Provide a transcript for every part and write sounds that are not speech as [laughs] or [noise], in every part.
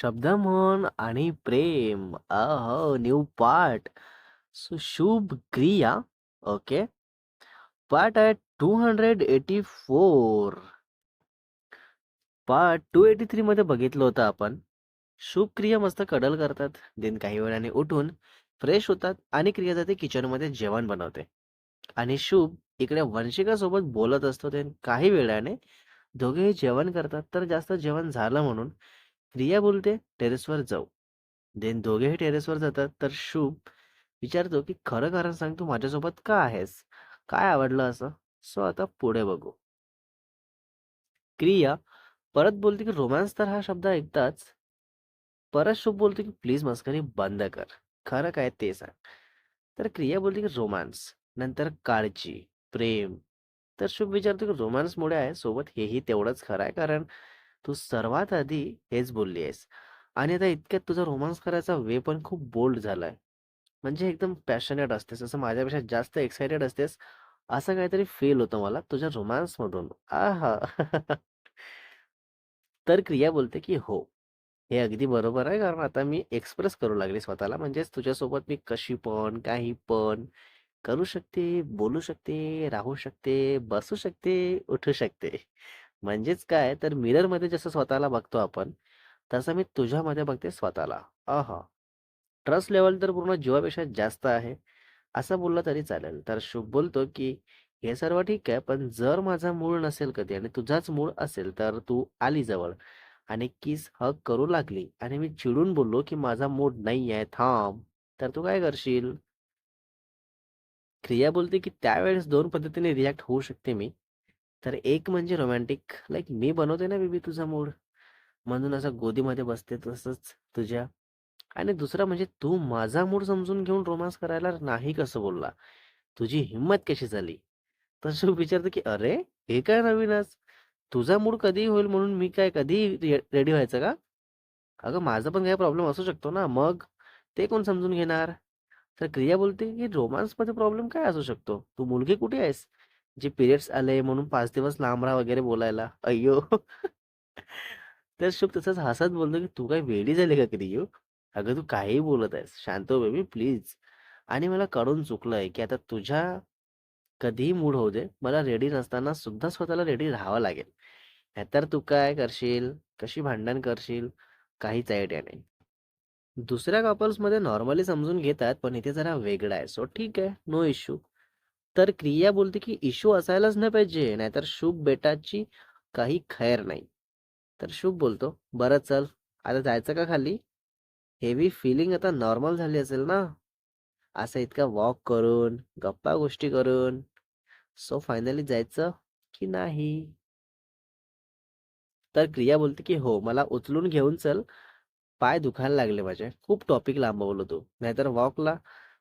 शब्द म्हण आणि प्रेम. अह न्यू पार्ट सो शुभ क्रिया. ओके. पार्ट आहे two hundred eighty four part two eighty three मध्ये बघितलं होतं आपण. शुभ क्रिया मस्त कडल करतात. देन काही वेळाने उठून फ्रेश होतात आणि क्रिया जाते किचनमध्ये जेवण बनवते. आणि शुभ इकडे वंशिका सोबत बोलत असतो ते काही वेळाने दोघेही जेवण करतात. तर जास्त जेवण झालं म्हणून क्रिया बोलते टेरेसवर जाऊ. देन दोघेही टेरेसवर जातात. तर शुभ विचारतो की खरं कारण सांग तू माझ्यासोबत का आहेस? काय आवडलं असं? सो आता पुढे बघू. क्रिया परत बोलते की रोमॅन्स तर हा शब्द ऐकताच. परत शुभ बोलतो की प्लीज मस्करी बंद कर. खरं काय ते सांग. तर क्रिया बोलते की रोमॅन्स. नंतर काळजी प्रेम. तर शुभ विचारतो की रोमॅन्समुळे आहे सोबत हेही तेवढंच खरं आहे कारण तू सर्वात आधी हेच बोलली आहेस. आणि आता इतक्यात तुझा रोमांस करायचा वे पण खूप बोल्ड झालाय. म्हणजे एकदम पॅशनेट असतेस असं माझ्यापेक्षा जास्त एक्सायटेड असतेस असं काहीतरी फील होतं मला तुझ्या रोमांस मधून आहा. तर क्रिया बोलते की हो. हे अगदी बरोबर आहे कारण आता मी एक्सप्रेस करू लागले स्वतःला. म्हणजेच तुझ्यासोबत मी कशी पण काही पण करू शकते बोलू शकते राहू शकते बसू शकते उठू शकते. म्हणजेच काय? तर मिररमध्ये जसं स्वतःला बघतो आपण तसं मी तुझ्यामध्ये बघते स्वतःला. अह. ट्रस्ट लेवल तर पूर्ण जीवापेक्षा जास्त आहे असं बोललं तरी चालेल. तर शुभ बोलतो की हे सर्व ठीक आहे पण जर माझा मूळ नसेल कधी आणि तुझाच मूळ असेल तर तू आली जवळ आणि किस हक करू लागली आणि मी चिडून बोललो की माझा मूड नाही आहे थांब. तर तू काय करशील? क्रिया बोलते की त्यावेळेस दोन पद्धतीने रिॲक्ट होऊ शकते मी. तर एक म्हणजे रोमॅन्टिक लाईक मी बनवते ना बेबी तुझा मूड. म्हणून असं गोदीमध्ये बसते तसंच तुझ्या. आणि दुसरा म्हणजे तू माझा मूड समजून घेऊन रोमांस करायला नाही कसं बोलला. तुझी हिंमत कशी झाली? तर शुभ विचारतो की अरे हे काय नवीनच तुझा मूड कधी होईल म्हणून मी काय कधी रेडी व्हायचं का? अगं माझा पण काही प्रॉब्लेम असू शकतो ना. मग ते कोण समजून घेणार? तर क्रिया बोलते की रोमांसमध्ये प्रॉब्लेम काय असू शकतो? तू मुलगी कुठे आहेस? जे पिरियड्स आले म्हणून पाच दिवस लांब राहा वगैरे बोलायला. अय्यो. [laughs] तर शुभ तसंच हसत बोलतो की तू काय वेडी झाली का कधी येऊ अगं तू काही बोलत आहेस. शांत हो बेबी प्लीज आणि मला कळून चुकलंय की आता तुझ्या कधीही मूड होऊ दे. मला रेडी नसताना सुद्धा स्वतःला रेडी राहावं लागेल. नाहीतर तू काय करशील? कशी भांडण करशील? काहीच आयडिया नाही. दुसऱ्या कपल्समध्ये नॉर्मली समजून घेतात पण इथे जरा वेगळा आहे. सो ठीक आहे. नो इश्यू तर क्रिया बोलते की इशू असायलाच नाही पाहिजे नाहीतर शुभ बेटाची काही खैर नाही. तर शुभ बोलतो बरं चल आता जायचं का खाली? हेवी फिलिंग आता नॉर्मल झाली असेल ना? असं इतका वॉक करून गप्पा गोष्टी करून सो फायनली जायचं की नाही? तर क्रिया बोलते की हो मला उचलून घेऊन चल पाय दुखायला लागले माझे खूप टॉपिक लांबवलो तू नाहीतर वॉकला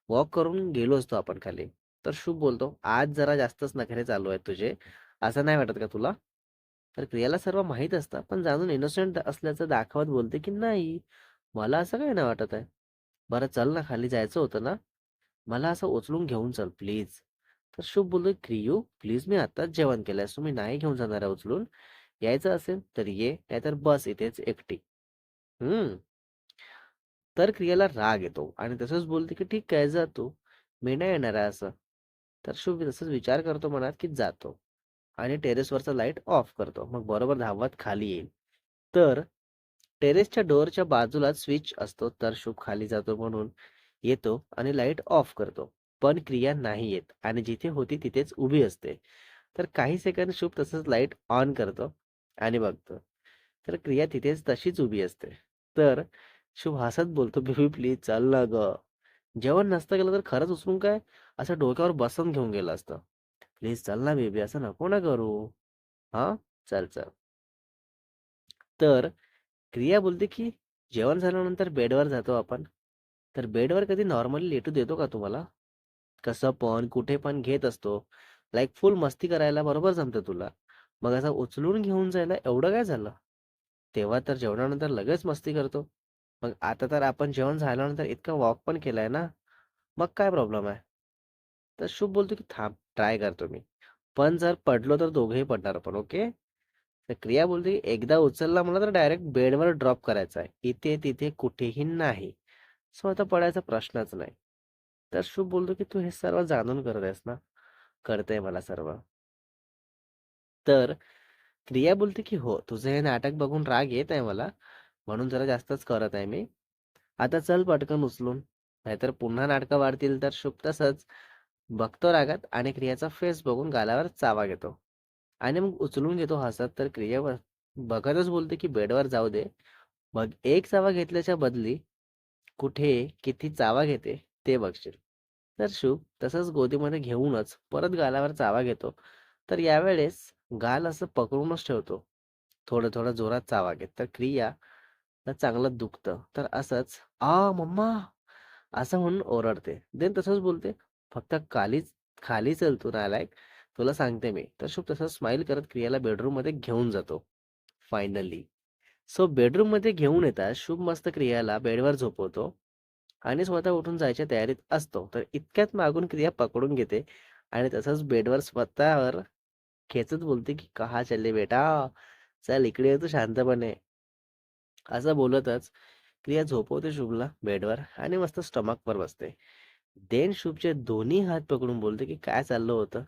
वॉक करून गेलो असतो आपण खाली. तर शुभ बोलतो. आज जरा जास्तच नखरे चालू आहेत तुझे असं नाही वाटत का तुला? तर क्रियाला सर्व माहीत असतं पण जाणून इनोसेंट असल्याचं दाखवत बोलते की नाही मला असं काही नाही वाटत आहे. बरं चल ना खाली जायचं होतं ना? मला असं उचलून घेऊन चल प्लीज. तर शुभ बोलतो क्रियू प्लीज मी आताच जेवण केलंय सो मी नाही घेऊन जाणार आहे उचलून. यायचं असेल तर ये नाहीतर बस इथेच एकटी. हम्म. तर क्रियाला राग येतो आणि तसंच बोलते की ठीक आहे जातो मी नाही येणार आहे असं. तर शुभ तसंच विचार करतो मनात की जातो आणि टेरेसवरचा लाइट ऑफ करतो. मग बरोबर धावत खाली येईल. तर टेरेसच्या डोअरच्या बाजूला स्विच असतो तर शुभ खाली जातो म्हणून येतो आणि लाइट ऑफ करतो. पण क्रिया नाही येत आणि जिथे होती तिथेच उभी असते. तर काही सेकंद शुभ तसंच लाइट ऑन करतो आणि बघतो. तर क्रिया तिथेच तशीच उभी असते. तर शुभ हसत बोलतो बेबी प्लीज चल ना ग. जेवण नसतं गेलं तर खरंच उचलून काय? असं डोक्यावर बसून घेऊन गेलं असतं. प्लीज चल ना बेबी असं नको ना करू. हा? चल चल. तर क्रिया बोलते की जेवण झाल्यानंतर बेडवर जातो आपण. तर बेडवर कधी नॉर्मली लेटू देतो का तुम्हाला? कसं पण कुठे पण घेत असतो. लाईक फुल मस्ती करायला बरोबर जमतं तुला. मग असं उचलून घेऊन जायला एवढं काय झालं? तेव्हा तर जेवणानंतर लगेच मस्ती करतो. मग आता तर आपण जेवण झाल्यानंतर इतका वॉक पण केलाय ना मग काय प्रॉब्लेम आहे? तर शुभ बोलतो की थांब ट्राय करतो मी. पण जर पडलो तर दोघेही पडणार पण ओके? तर क्रिया बोलते की एकदा उचलला मला तर डायरेक्ट बेडवर ड्रॉप करायचा आहे. इथे तिथे कुठेही नाही. सो आता पडायचा प्रश्नच नाही. तर शुभ बोलतो की तू हे सर्व जाणून करत आहेस ना? कळतंय मला सर्व. तर क्रिया बोलते की हो तुझं हे नाटक बघून राग येत आहे मला. म्हणून जरा जास्तच करत आहे मी. आता चल पटकन उचलून. नाहीतर पुन्हा नाटकं वाढतील तर शुभ तसंच. बघतो रागात आणि क्रियाचा फेस बघून गालावर चावा घेतो. आणि मग उचलून घेतो हसत तर क्रियावर. बघतच बोलते की बेडवर जाऊ दे. मग एक चावा घेतल्याच्या बदली कुठे किती चावा घेते ते बघशील. तर शुभ तसंच गोदीमध्ये घेऊनच परत गालावर चावा घेतो. तर यावेळेस गाल असं पकडूनच ठेवतो. थोडं थोडं जोरात चावा घेत. तर क्रिया तर चांगलं दुखतं. तर असंच आ मम्मा! असं म्हणून ओरडते. देन तसंच बोलते फक्त खालीच खाली चल तू नालायक तुला सांगते मी. तर शुभ तसं स्माईल करत क्रियाला बेडरूममध्ये घेऊन जातो. फायनली सो बेडरूममध्ये घेऊन येतात शुभ मस्त क्रियाला बेडवर झोपवतो आणि स्वतः उठून जायच्या तयारीत असतो. तर इतक्यात मागून क्रिया पकडून घेते आणि तसंच बेडवर स्वतःवर खेचत बोलते की कहा चलले बेटा चल इकडे ये तू शांतपणे. असं बोलतच क्रिया झोपवते शुभला बेडवर आणि मस्त स्टमकवर बसते. देन शुभचे दोन्ही हात पकडून बोलते की काय चाललं होतं?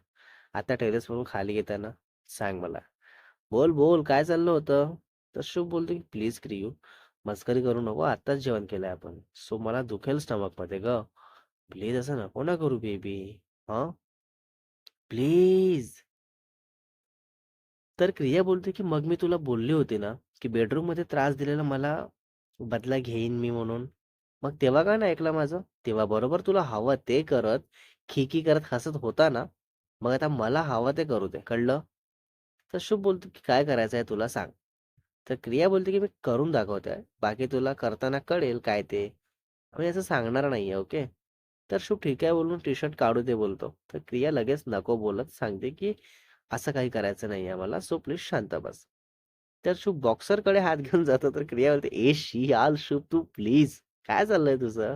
आता टेरेसवरून खाली येताना सांग मला. बोल बोल काय चाललं होतं? तर शुभ बोलतो की प्लीज क्रियू मस्करी करू नको आत्ताच जेवण केलंय आपण. सो मला दुखेल स्टमकमध्ये ग. प्लीज असं नको ना करू बेबी हा? प्लीज तर क्रिया बोलते की मग मी तुला बोलली होती ना की बेडरूममध्ये त्रास दिलेला मला बदला घेईन मी म्हणून. मग तेव्हा का नाही ऐकलं माझं? तेव्हा बरोबर तुला हवं ते करत खिकी करत हसत होता ना मग आता मला हवं ते करू दे. कळलं? तर शुभ बोलतो की काय करायचं आहे तुला सांग. तर क्रिया बोलते की मी करून दाखवते बाकी तुला करताना कळेल काय ते. मी असं सांगणार नाहीये ओके? तर शुभ ठीक आहे बोलून टी शर्ट काढू दे बोलतो. तर क्रिया लगेच नको बोलत सांगते की असं काही करायचं नाही मला सो प्लीज शांत बस. तर शुभ बॉक्सरकडे हात घेऊन जातो तर क्रिया बोलते ए शी आल शुभ तू प्लीज काय चाललंय तुझं?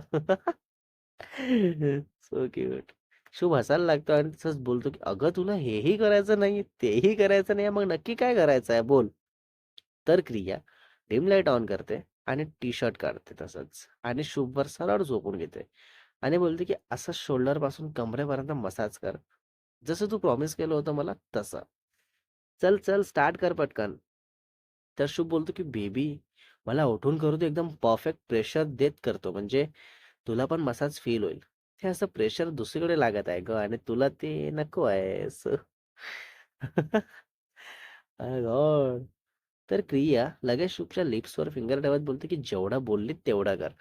[laughs] सो क्यूट शुभ हसायला लागतो आणि तसंच बोलतो की अगं तुला हेही करायचं नाही तेही करायचं नाही मग नक्की काय करायचं आहे? बोल. तर क्रिया डिम लाइट ऑन करते आणि टी शर्ट काढते तसंच आणि शुभवर सरळ झोपून घेते आणि बोलते की असं शोल्डरपासून कमरेपर्यंत मसाज कर. जसं तू प्रॉमिस केलं होतं मला तसं. चल चल स्टार्ट कर पटकन. तर शुभ बोलतो की बेबी मला उठून करू तू एकदम परफेक्ट प्रेशर देत करतो. म्हणजे तुला पण मसाज फील होईल. ते असं प्रेशर दुसरीकडे लागत आहे ग आणि तुला ते नको आहे असं. [laughs] गॉड. तर क्रिया लगेच शुभच्या लिप्सवर फिंगर ठेवत बोलते की जेवढा बोलली तेवढं कर.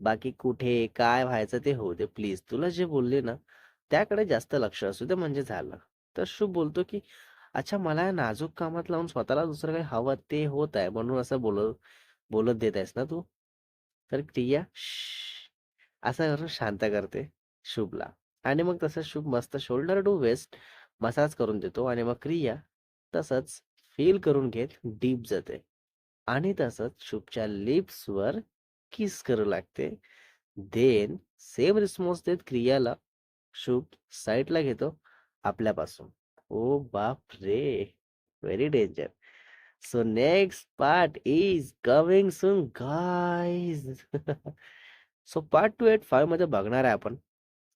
बाकी कुठे काय व्हायचं ते होऊ दे प्लीज. तुला जे बोलले ना त्याकडे जास्त लक्ष असू दे म्हणजे झालं. तर शुभ बोलतो की अच्छा मला नाजूक कामात लावून स्वतःला दुसरं काही हवं ते होत आहे म्हणून असं बोलत बोलत देत आहेस ना तू? तर क्रिया "श्श्श" असं करून शांत करते शुभला. आणि मग तसं शुभ मस्त शोल्डर टू वेस्ट मसाज करून देतो आणि मग क्रिया तसंच फील करून घेत डीप जाते. आणि तसंच शुभच्या लिप्सवर किस करू लागते. देन सेम रिस्पॉन्स देत क्रियाला शुभ साईडला घेतो आपल्यापासून. ओ बाप रे! Very danger so next part is coming soon guys so part two eight फाईव्हमध्ये बघणार आहे आपण.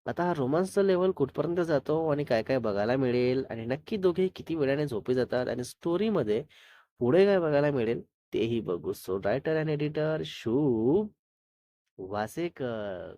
आता हा रोमांसचा लेवल कुठपर्यंत जातो आणि काय काय बघायला मिळेल? आणि नक्की दोघे किती वेळाने झोपे जातात? आणि स्टोरीमध्ये पुढे काय बघायला मिळेल? तेही बघू. सो रायटर अँड एडिटर शुभ वासेकर.